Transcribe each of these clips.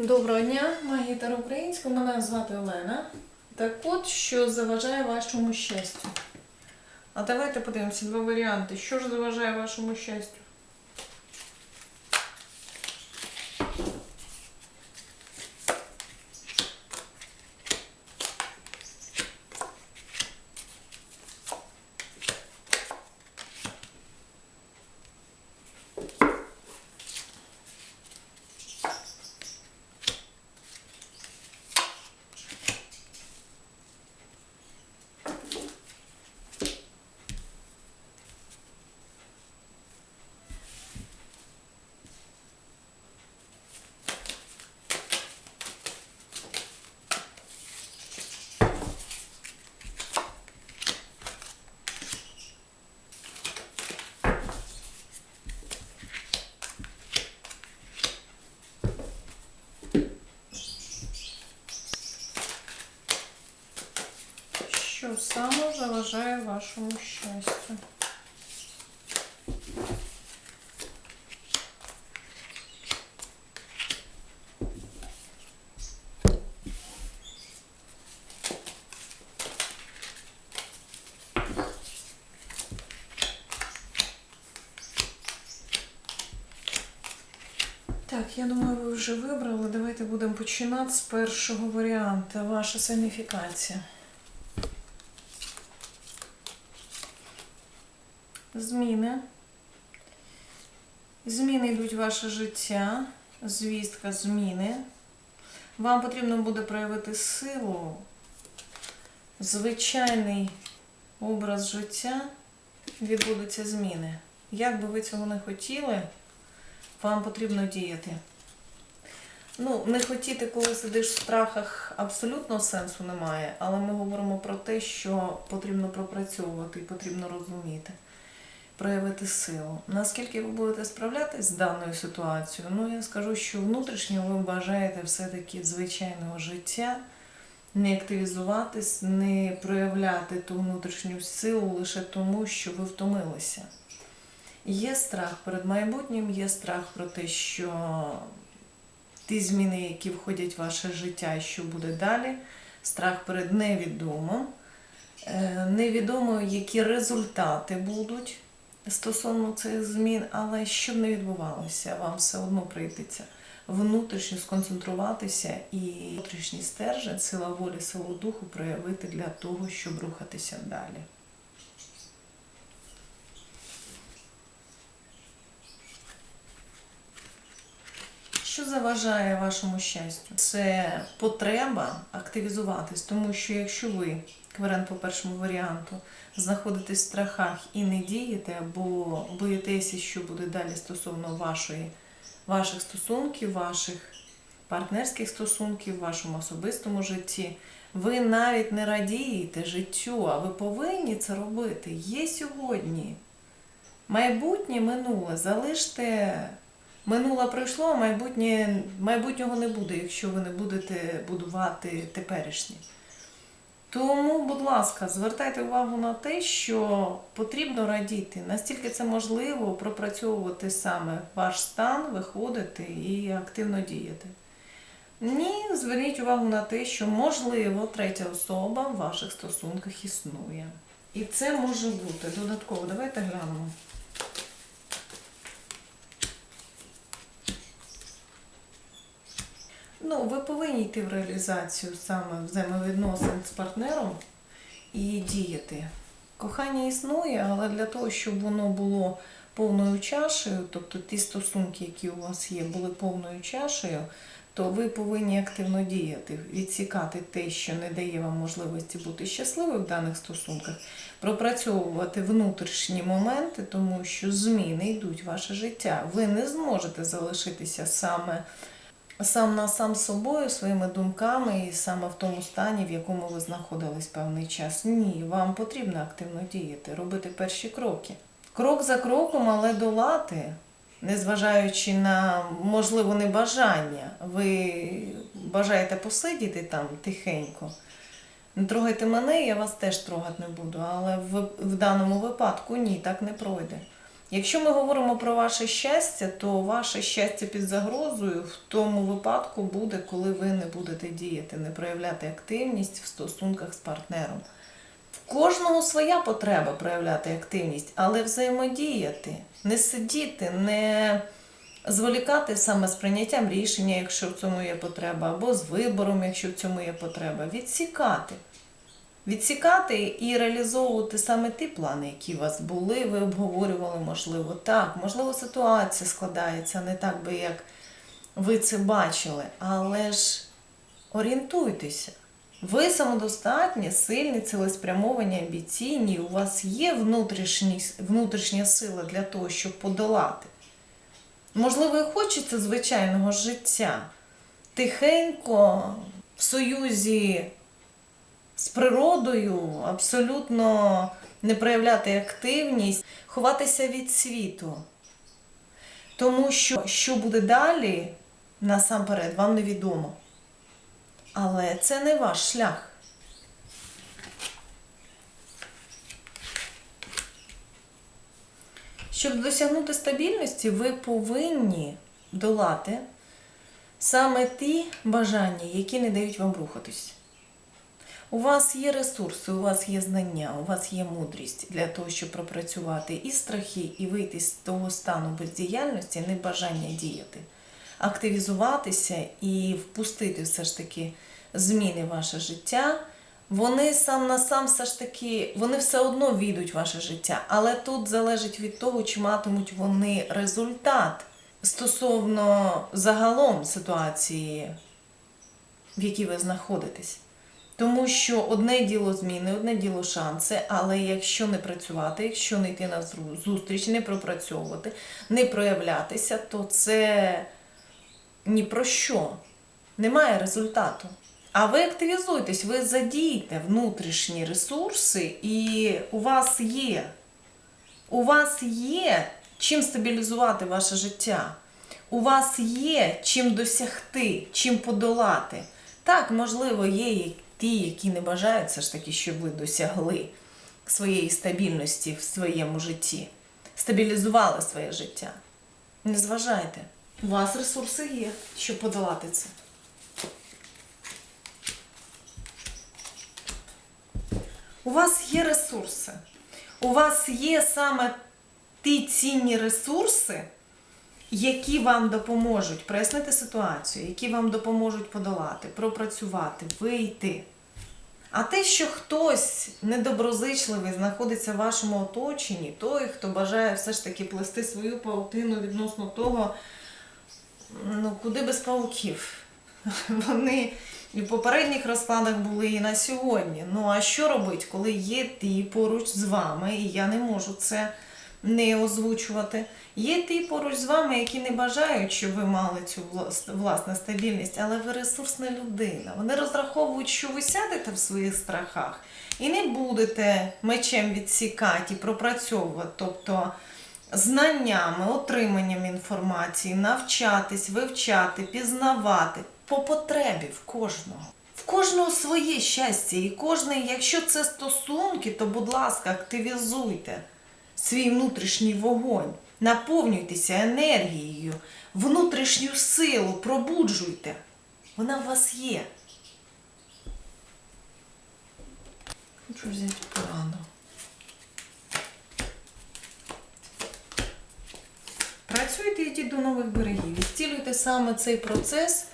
Доброго дня, магітар українського. Мене звати Олена. Так от, що заважає вашому щастю. А давайте подивимося два варіанти. Що ж заважає вашому щастю? Що саме заважає вашому щастю? Так, я думаю, ви вже вибрали. Давайте будемо починати з першого варіанту. Ваша саніфікація. Зміни. Зміни йдуть в ваше життя. Звістка зміни. Вам потрібно буде проявити силу. Звичайний образ життя відбудуться зміни. Як би ви цього не хотіли, вам потрібно діяти. Ну, не хотіти, коли сидиш в страхах, абсолютно сенсу немає, але ми говоримо про те, що потрібно пропрацьовувати і потрібно розуміти, проявити силу. Наскільки ви будете справлятись з даною ситуацією? Ну, я скажу, що внутрішньо ви бажаєте все-таки звичайного життя, не активізуватись, не проявляти ту внутрішню силу лише тому, що ви втомилися. Є страх перед майбутнім, є страх про те, що ті зміни, які входять в ваше життя, і що буде далі, страх перед невідомим, Е, невідомо, які результати будуть стосовно цих змін, але що б не відбувалося, вам все одно прийдеться внутрішньо сконцентруватися і внутрішній стержень, сила волі, силу духу проявити для того, щоб рухатися далі. Що заважає вашому щастю? Це потреба активізуватись, тому що якщо ви, кварент по першому варіанту, знаходитесь в страхах і не дієте, або боїтеся, що буде далі стосовно вашої, ваших стосунків, ваших партнерських стосунків, в вашому особистому житті, ви навіть не радієте життю, а ви повинні це робити. Є сьогодні. Майбутнє минуле. Залиште Минуле пройшло, майбутнє, майбутнього не буде, якщо ви не будете будувати теперішнє. Тому, будь ласка, звертайте увагу на те, що потрібно радіти, настільки це можливо пропрацьовувати саме ваш стан, виходити і активно діяти. Ні, зверніть увагу на те, що можливо третя особа в ваших стосунках існує. І це може бути додатково. Давайте глянемо. Ну, ви повинні йти в реалізацію саме взаємовідносин з партнером і діяти. Кохання існує, але для того, щоб воно було повною чашею, тобто ті стосунки, які у вас є, були повною чашею, то ви повинні активно діяти, відсікати те, що не дає вам можливості бути щасливим в даних стосунках, пропрацьовувати внутрішні моменти, тому що зміни йдуть в ваше життя. Ви не зможете залишитися саме сам на сам з собою, своїми думками і саме в тому стані, в якому ви знаходились певний час. Ні, вам потрібно активно діяти, робити перші кроки. Крок за кроком, але долати, незважаючи на можливо небажання. Ви бажаєте посидіти там тихенько. Не трогайте мене, я вас теж трогати не буду, але в, в даному випадку ні, так не пройде. Якщо ми говоримо про ваше щастя, то ваше щастя під загрозою в тому випадку буде, коли ви не будете діяти, не проявляти активність в стосунках з партнером. В кожного своя потреба проявляти активність, але взаємодіяти, не сидіти, не зволікати саме з прийняттям рішення, якщо в цьому є потреба, або з вибором, якщо в цьому є потреба, відсікати. Відсікати і реалізовувати саме ті плани, які у вас були, ви обговорювали, можливо, так, можливо, ситуація складається не так би, як ви це бачили, але ж орієнтуйтеся. Ви самодостатні, сильні, цілеспрямовані, амбіційні, у вас є внутрішня сила для того, щоб подолати. Можливо, і хочеться звичайного життя. Тихенько, в союзі з природою, абсолютно не проявляти активність, ховатися від світу. Тому що, що буде далі, насамперед, вам невідомо. Але це не ваш шлях. Щоб досягнути стабільності, ви повинні долати саме ті бажання, які не дають вам рухатись. У вас є ресурси, у вас є знання, у вас є мудрість для того, щоб пропрацювати і страхи, і вийти з того стану бездіяльності, небажання діяти, активізуватися і впустити все ж таки зміни в ваше життя. Вони сам на сам все ж таки, вони все одно війдуть в ваше життя, але тут залежить від того, чи матимуть вони результат стосовно загалом ситуації, в якій ви знаходитесь. Тому що одне діло зміни, одне діло шанси, але якщо не працювати, якщо не йти на зустріч, не пропрацьовувати, не проявлятися, то це ні про що. Немає результату. А ви активізуйтесь, ви задійте внутрішні ресурси, і у вас є. У вас є чим стабілізувати ваше життя. У вас є чим досягти, чим подолати. Так, можливо, є ті, які не бажають все ж таки, щоб ви досягли своєї стабільності в своєму житті, стабілізували своє життя. Не зважайте. У вас ресурси є, щоб подолати це. У вас є ресурси. У вас є саме ті цінні ресурси, які вам допоможуть прояснити ситуацію, які вам допоможуть подолати, пропрацювати, вийти. А те, що хтось недоброзичливий знаходиться в вашому оточенні, той, хто бажає все ж таки плести свою паутину відносно того, ну, куди без пауків. Вони і в попередніх розкладах були і на сьогодні. Ну а що робити, коли є ті поруч з вами, і я не можу це не озвучувати. Є ті поруч з вами, які не бажають, щоб ви мали цю власну стабільність, але ви ресурсна людина. Вони розраховують, що ви сядете в своїх страхах і не будете мечем відсікати і пропрацьовувати. Тобто знаннями, отриманням інформації, навчатись, вивчати, пізнавати по потребі в кожного. В кожного своє щастя, і кожний, якщо це стосунки, то, будь ласка, активізуйте свій внутрішній вогонь, наповнюйтеся енергією, внутрішню силу, пробуджуйте. Вона в вас є. Хочу взяти пораду. Працюйте і йдіть до нових берегів. І зцілюйте саме цей процес,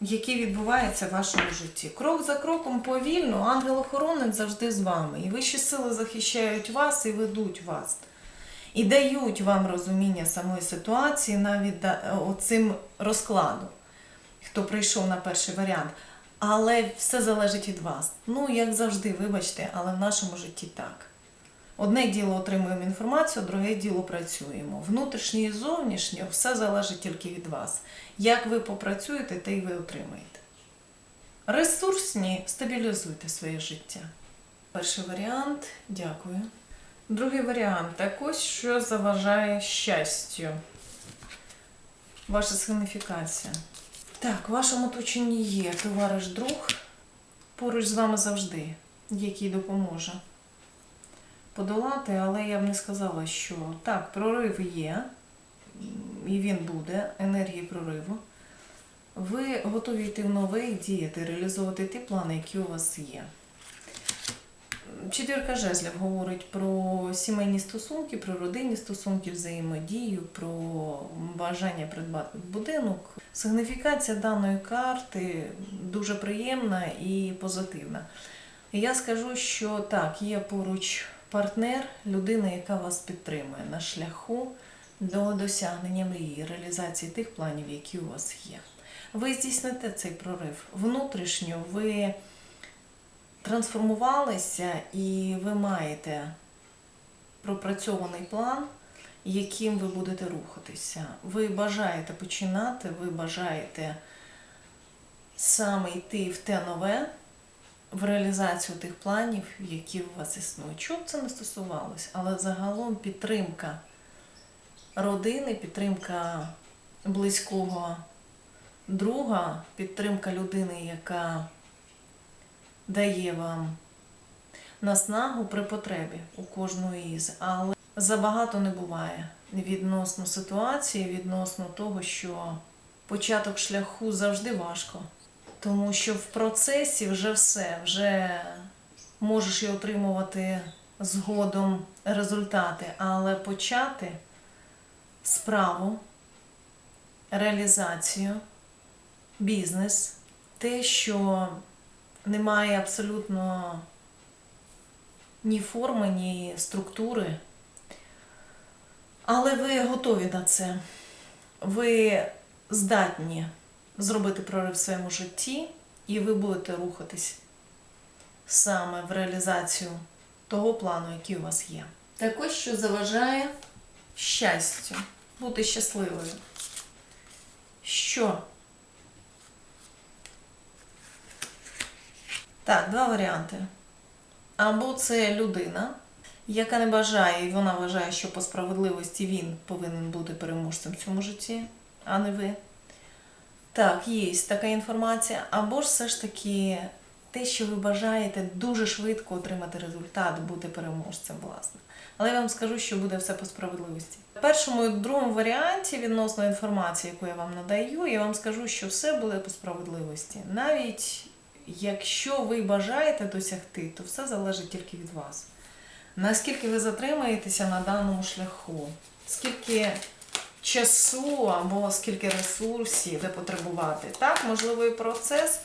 який відбувається в вашому житті. Крок за кроком повільно, ангел-охоронець завжди з вами. І вищі сили захищають вас і ведуть вас. І дають вам розуміння самої ситуації навіть оцим розкладом, хто прийшов на перший варіант. Але все залежить від вас. Ну, як завжди, вибачте, але в нашому житті так. Одне діло отримуємо інформацію, друге діло працюємо. Внутрішнє і зовнішнє все залежить тільки від вас. Як ви попрацюєте, те й ви отримаєте. Ресурсні стабілізуйте своє життя. Перший варіант дякую. Другий варіант так ось що заважає щастю. Ваша сигніфікація. Так, в вашому оточенні є товариш друг поруч з вами завжди, який допоможе. Подолати, але я б не сказала, що так, прорив є, і він буде, енергії прориву. Ви готові йти в нове діяти, реалізовувати ті плани, які у вас є. Четвірка жезлів говорить про сімейні стосунки, про родинні стосунки, взаємодію, про бажання придбати будинок. Сигніфікація даної карти дуже приємна і позитивна. Я скажу, що так, є поруч партнер, людина, яка вас підтримує на шляху до досягнення мрії, реалізації тих планів, які у вас є. Ви здійсните цей прорив. Внутрішньо ви трансформувалися і ви маєте пропрацьований план, яким ви будете рухатися. Ви бажаєте починати, ви бажаєте саме йти в те нове, в реалізацію тих планів, які у вас існують. Чого б це не стосувалось, але загалом підтримка родини, підтримка близького друга, підтримка людини, яка дає вам наснагу при потребі у кожної із, але забагато не буває відносно ситуації, відносно того, що початок шляху завжди важко. Тому що в процесі вже все, вже можеш і отримувати згодом результати, але почати справу, реалізацію, бізнес, те, що немає абсолютно ні форми, ні структури. Але ви готові на це. Ви здатні зробити прорив в своєму житті, і ви будете рухатись саме в реалізацію того плану, який у вас є. Також, що заважає щастю, бути щасливою. Що? Так, два варіанти. Або це людина, яка не бажає, і вона вважає, що по справедливості він повинен бути переможцем в цьому житті, а не ви. Так, є така інформація. Або ж все ж таки те, що ви бажаєте дуже швидко отримати результат, бути переможцем, власне. Але я вам скажу, що буде все по справедливості. В першому і другому варіанті відносно інформації, яку я вам надаю, я вам скажу, що все буде по справедливості. Навіть якщо ви бажаєте досягти, то все залежить тільки від вас. Наскільки ви затримаєтеся на даному шляху, скільки часу або скільки ресурсів де потребувати. Так, можливо, і процес,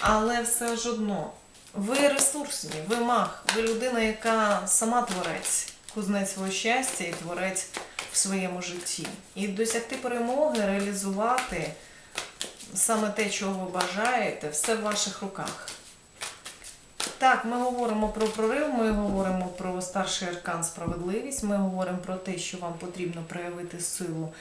але все ж одно. Ви ресурсні, ви маг, ви людина, яка сама творець, кузнець свого щастя і творець в своєму житті. І досягти перемоги, реалізувати саме те, чого ви бажаєте, все в ваших руках. Так, ми говоримо про прорив, ми говоримо про старший аркан справедливість, ми говоримо про те, що вам потрібно проявити силу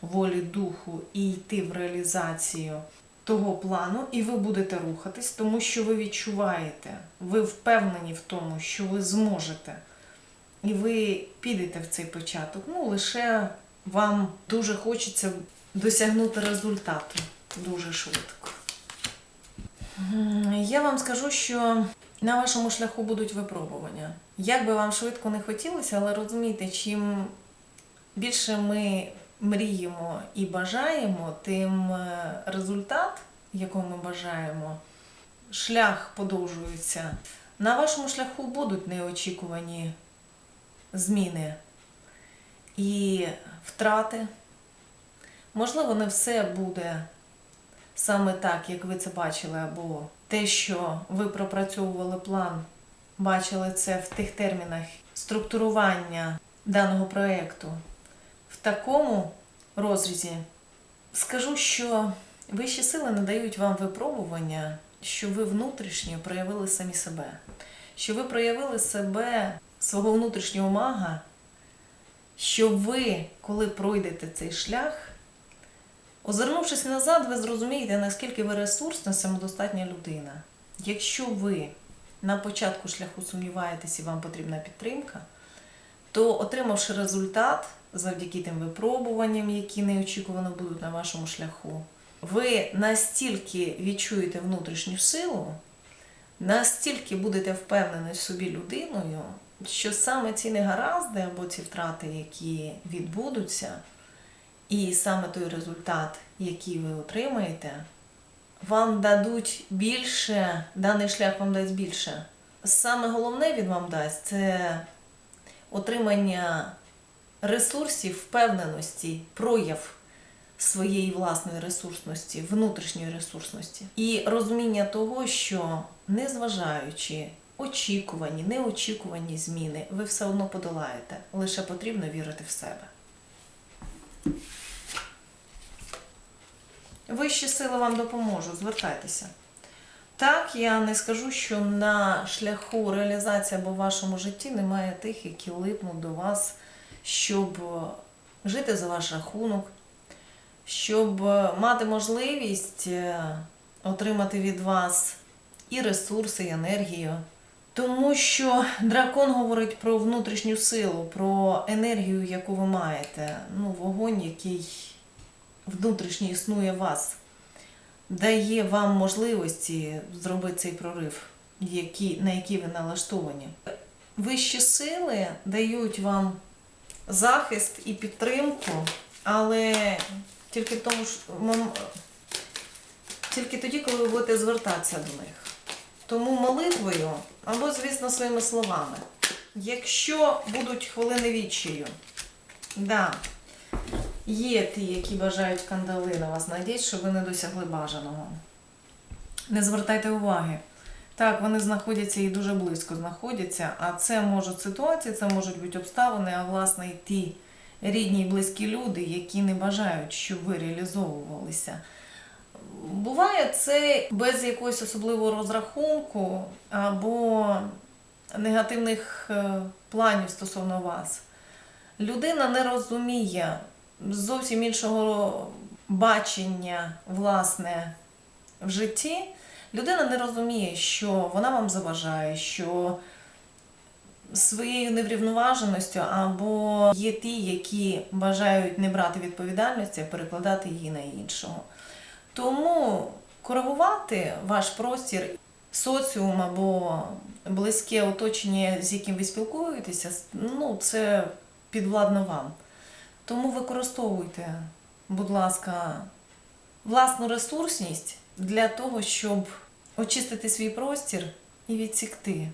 волі духу і йти в реалізацію того плану, і ви будете рухатись, тому що ви відчуваєте, ви впевнені в тому, що ви зможете. І ви підете в цей початок. Ну, лише вам дуже хочеться досягнути результату дуже швидко. Я вам скажу, що на вашому шляху будуть випробування. Як би вам швидко не хотілося, але розумійте, чим більше ми мріємо і бажаємо, тим е, результат, якого ми бажаємо, шлях подовжується. На вашому шляху будуть неочікувані зміни і втрати. Можливо, не все буде саме так, як ви це бачили, або те, що ви пропрацьовували план, бачили це в тих термінах структурування даного проєкту. В такому розрізі скажу, що вищі сили надають вам випробування, що ви внутрішньо проявили самі себе, що ви проявили себе, свого внутрішнього мага, що ви, коли пройдете цей шлях, Озирнувшись назад, ви зрозумієте, наскільки ви ресурсна, самодостатня людина. Якщо ви на початку шляху сумніваєтесь і вам потрібна підтримка, то отримавши результат завдяки тим випробуванням, які неочікувано будуть на вашому шляху, ви настільки відчуєте внутрішню силу, настільки будете впевнені в собі людиною, що саме ці негаразди або ці втрати, які відбудуться, і саме той результат, який ви отримаєте, вам дадуть більше, даний шлях вам дасть більше. Саме головне він вам дасть це отримання ресурсів, впевненості, прояв своєї власної ресурсності, внутрішньої ресурсності. І розуміння того, що незважаючи очікувані, неочікувані зміни, ви все одно подолаєте. Лише потрібно вірити в себе. Вищі сили вам допоможуть, звертайтеся. Так, я не скажу, що на шляху реалізації або в вашому житті немає тих, які липнуть до вас, щоб жити за ваш рахунок, щоб мати можливість е, отримати від вас і ресурси, і енергію. Тому що дракон говорить про внутрішню силу, про енергію, яку ви маєте. Ну, вогонь, який внутрішньо існує вас, дає вам можливості зробити цей прорив, які, на які ви налаштовані. Вищі сили дають вам захист і підтримку, але тільки тому тільки тоді, коли ви будете звертатися до них. Тому молитвою або, звісно, своїми словами. Якщо будуть хвилини відчаю, да, є ті, які бажають кандали на вас надіть, щоб ви не досягли бажаного. Не звертайте уваги. Так, вони знаходяться і дуже близько знаходяться, а це можуть ситуації, це можуть бути обставини, а власне і ті рідні і близькі люди, які не бажають, щоб ви реалізовувалися. Буває це без якогось особливого розрахунку або негативних е, планів стосовно вас. Людина не розуміє зовсім іншого бачення, власне, в житті. Людина не розуміє, що вона вам заважає, що своєю неврівноваженістю або є ті, які бажають не брати відповідальності, а перекладати її на іншого. Тому коригувати ваш простір, соціум або близьке оточення, з яким ви спілкуєтеся, ну це підвладно вам. Тому використовуйте, будь ласка, власну ресурсність для того, щоб очистити свій простір і відсікти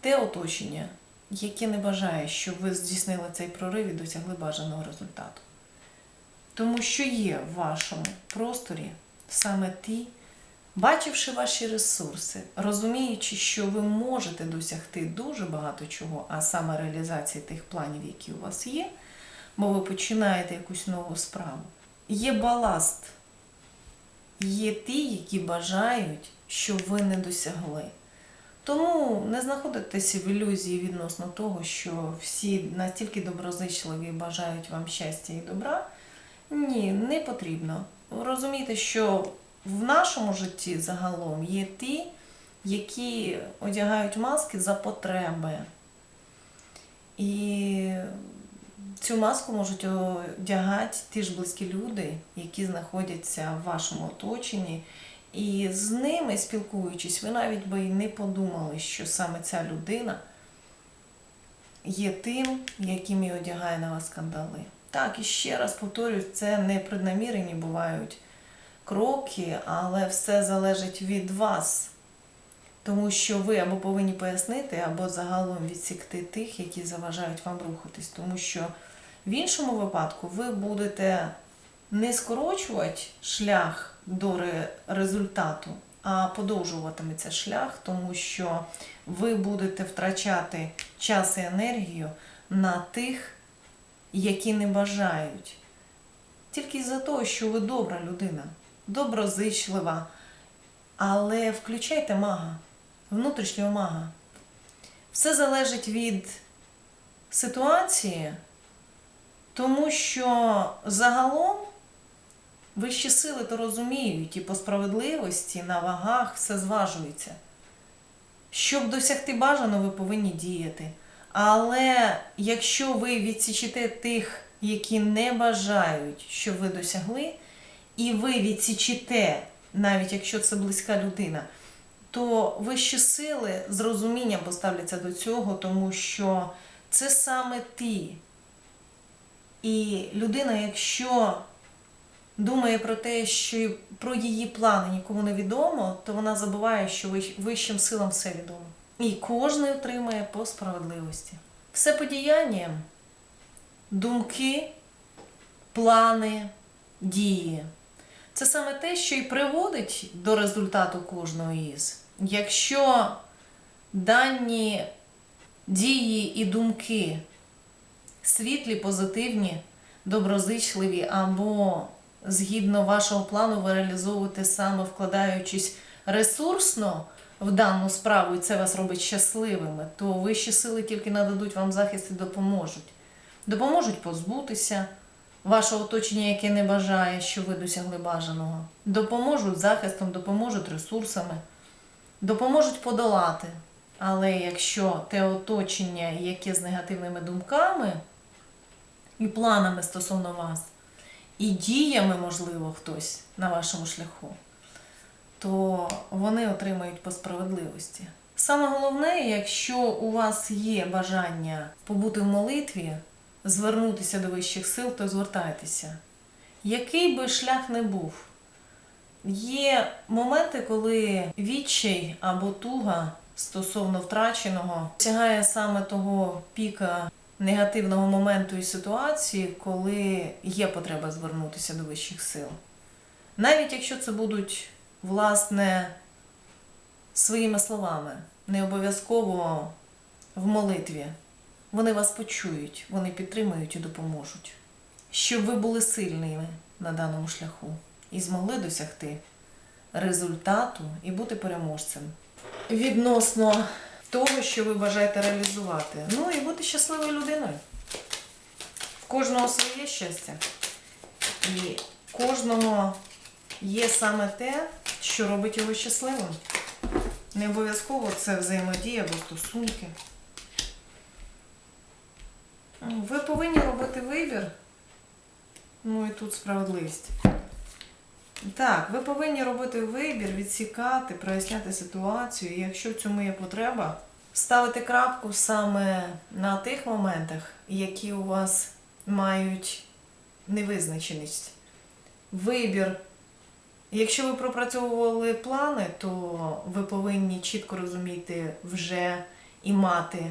те оточення, яке не бажає, щоб ви здійснили цей прорив і досягли бажаного результату. Тому що є в вашому просторі саме ті, бачивши ваші ресурси, розуміючи, що ви можете досягти дуже багато чого, а саме реалізації тих планів, які у вас є, бо ви починаєте якусь нову справу. Є баласт, є ті, які бажають, щоб ви не досягли. Тому не знаходитеся в ілюзії відносно того, що всі настільки доброзичливі бажають вам щастя і добра. Ні, не потрібно. Розумійте, що в нашому житті загалом є ті, які одягають маски за потреби. І цю маску можуть одягати ті ж близькі люди, які знаходяться в вашому оточенні. І з ними спілкуючись, ви навіть би і не подумали, що саме ця людина є тим, яким і одягає на вас скандали. Так, і ще раз повторюю, це не преднамірені бувають кроки, але все залежить від вас. Тому що ви або повинні пояснити, або загалом відсікти тих, які заважають вам рухатись. Тому що в іншому випадку ви будете не скорочувати шлях до результату, а подовжуватиметься шлях, тому що ви будете втрачати час і енергію на тих, які не бажають. Тільки за того, що ви добра людина, доброзичлива, але включайте мага, внутрішнього мага. Все залежить від ситуації, тому що загалом вищі сили то розуміють і по справедливості на вагах все зважується. Щоб досягти бажаного, ви повинні діяти. Але якщо ви відсічите тих, які не бажають, щоб ви досягли, і ви відсічите, навіть якщо це близька людина, то вищі сили з розумінням поставляться до цього, тому що це саме ти. І людина, якщо думає про те, що про її плани нікому не відомо, то вона забуває, що вищим силам все відомо. І кожен отримає по справедливості. Все по діянням, думки, плани, дії. Це саме те, що і приводить до результату кожного із. Якщо дані дії і думки світлі, позитивні, доброзичливі, або згідно вашого плану ви реалізовуєте саме вкладаючись ресурсно в дану справу, і це вас робить щасливими, то вищі сили тільки нададуть вам захист і допоможуть. Допоможуть позбутися вашого оточення, яке не бажає, що ви досягли бажаного. Допоможуть захистом, допоможуть ресурсами, допоможуть подолати. Але якщо те оточення, яке з негативними думками і планами стосовно вас, і діями, можливо, хтось на вашому шляху, то вони отримають по справедливості. Саме головне, якщо у вас є бажання побути в молитві, звернутися до вищих сил, то звертайтеся. Який би шлях не був, є моменти, коли відчай або туга стосовно втраченого сягає саме того піка негативного моменту і ситуації, коли є потреба звернутися до вищих сил. Навіть якщо це будуть, власне, своїми словами, не обов'язково в молитві. Вони вас почують, вони підтримують і допоможуть, щоб ви були сильними на даному шляху і змогли досягти результату і бути переможцем відносно того, що ви бажаєте реалізувати. Ну і бути щасливою людиною. В кожного своє щастя. І кожного є саме те, що робить його щасливим. Не обов'язково це взаємодія або стосунки. Ви повинні робити вибір. Ну і тут справедливість. Так, ви повинні робити вибір, відсікати, проясняти ситуацію. І якщо в цьому є потреба, ставити крапку саме на тих моментах, які у вас мають невизначеність. Вибір. Якщо ви пропрацьовували плани, то ви повинні чітко розуміти вже і мати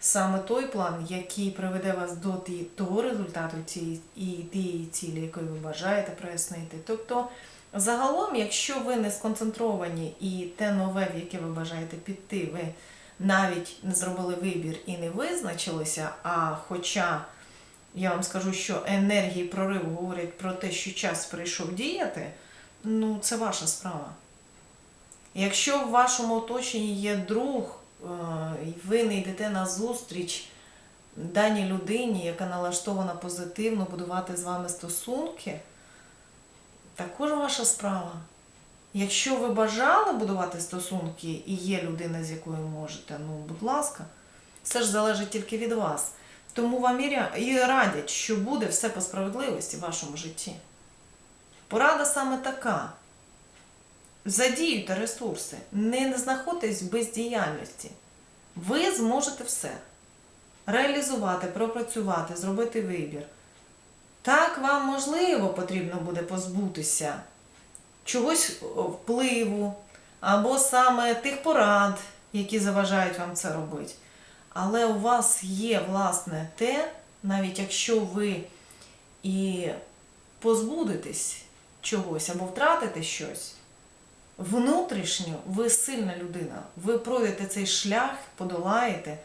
саме той план, який приведе вас до того результату цієї тієї цілі, якої ви бажаєте прояснити. Тобто, загалом, якщо ви не сконцентровані і те нове, в яке ви бажаєте піти, ви навіть не зробили вибір і не визначилися, а хоча я вам скажу, що енергії прориву говорять про те, що час прийшов діяти, ну це ваша справа. Якщо в вашому оточенні є друг, е, ви не йдете на зустріч даній людині, яка налаштована позитивно будувати з вами стосунки, також ваша справа. Якщо ви бажали будувати стосунки і є людина, з якою можете, ну, будь ласка, все ж залежить тільки від вас. Тому вам і радять, що буде все по справедливості в вашому житті. Порада саме така. Задіюйте ресурси, не знаходьтесь в бездіяльності. Ви зможете все реалізувати, пропрацювати, зробити вибір. Так вам можливо потрібно буде позбутися чогось впливу або саме тих порад, які заважають вам це робити. Але у вас є власне те, навіть якщо ви і позбудетесь чогось або втратите щось, внутрішньо ви сильна людина. Ви пройдете цей шлях, подолаєте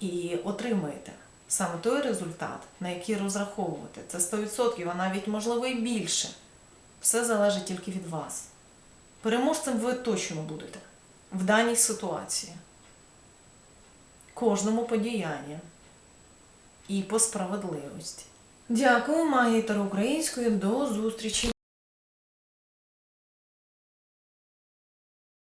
і отримаєте саме той результат, на який розраховувати. Це 100%, а навіть можливо і більше. Все залежить тільки від вас. Переможцем ви точно будете в даній ситуації. Кожному по діянням і по справедливості. Дякую, магії Таро української. До зустрічі!